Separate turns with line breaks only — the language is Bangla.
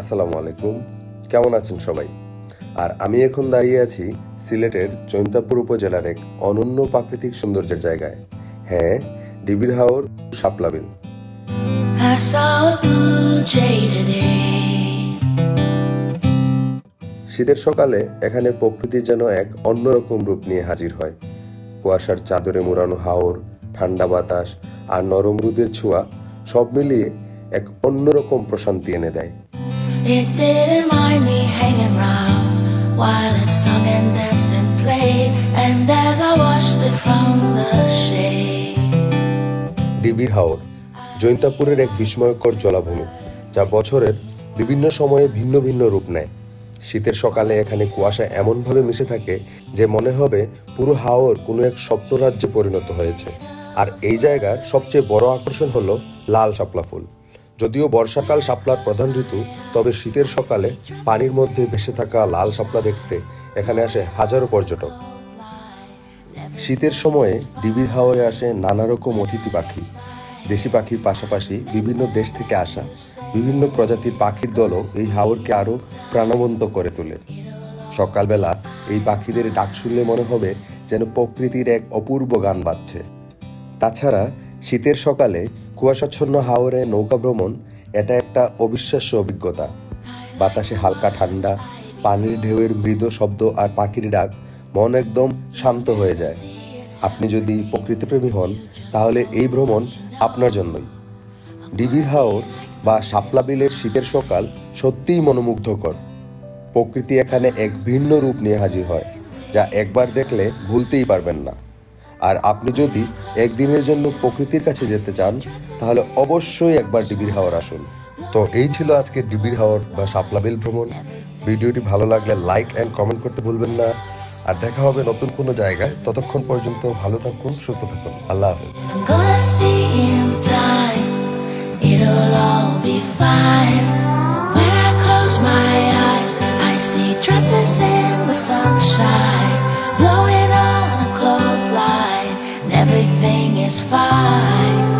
আসসালামু আলাইকুম। কেমন আছেন সবাই? আর আমি এখন দাঁড়িয়ে আছি সিলেটের জৈন্তাপুর উপজেলার এক অনন্য প্রাকৃতিক সৌন্দর্যের জায়গায়। হ্যাঁ ডিবির হাওর শাপলা বিল।
I saw a blue jay today.
শীতের সকালে এখানে প্রকৃতি যেন এক অন্যরকম রূপ নিয়ে হাজির হয়। কুয়াশার চাদরে মোড়ানো হাওর ঠান্ডা বাতাস আর নরম রোদের ছোঁয়া সব মিলিয়ে এক অন্যরকম প্রশান্তি এনে দেয়।
It didn't mind me hanging round while it sung and danced and played. And as I watched it from the shade,
ডিবির হাওর জৈন্তাপুরের এক বিস্ময়কর জলাভূমি যা বছরের বিভিন্ন সময়ে ভিন্ন ভিন্ন রূপ নেয়। শীতের সকালে এখানে কুয়াশা এমনভাবে মিশে থাকে যে মনে হবে পুরো হাওর কোনো এক স্বপ্নরাজ্যে পরিণত হয়েছে। আর এই জায়গার সবচেয়ে বড় আকর্ষণ হলো লাল শাপলা ফুল। যদিও বর্ষাকাল শাপলার প্রধান ঋতু, তবে শীতের সকালে পানির মধ্যে ভেসে থাকা লাল শাপলা দেখতে এখানে আসে হাজারো পর্যটক। শীতের সময়ে ডিবির হাওয়ায় আসে নানা রকম অতিথি পাখি। দেশি পাখির পাশাপাশি বিভিন্ন দেশ থেকে আসা বিভিন্ন প্রজাতির পাখির দলও এই হাওরকে আরও প্রাণবন্ত করে তোলে। সকালবেলা এই পাখিদের ডাক শুনলে মনে হবে যেন প্রকৃতির এক অপূর্ব গান বাজছে। তাছাড়া শীতের সকালে কুয়াশাচ্ছন্ন হাওরে নৌকা ভ্রমণ, এটা একটা অবিশ্বাস্য অভিজ্ঞতা। বাতাসে হালকা ঠান্ডা, পানির ঢেউয়ের মৃদু শব্দ আর পাখির ডাক মন একদম শান্ত হয়ে যায়। আপনি যদি প্রকৃতিপ্রেমী হন, তাহলে এই ভ্রমণ আপনার জন্যই। ডিবির হাওর বা শাপলা বিলের শীতের সকাল সত্যিই মনোমুগ্ধকর। প্রকৃতি এখানে এক ভিন্ন রূপ নিয়ে হাজির হয়, যা একবার দেখলে ভুলতেই পারবেন না। আর আপনি যদি একদিনের জন্য প্রকৃতির কাছে যেতে চান তাহলে অবশ্যই একবার ডিবির হাওয়ার আসুন। তো এই ছিল আজকে ডিবির হাওয়ার বা শাপলা বিল ভ্রমণ। ভিডিওটি ভালো লাগলে লাইক অ্যান্ড কমেন্ট করতে ভুলবেন না। আর দেখা হবে নতুন কোনো জায়গায়। ততক্ষণ পর্যন্ত ভালো থাকুন সুস্থ থাকুন। আল্লাহ হাফেজ।
I see dresses in the sunshine, blowing fine.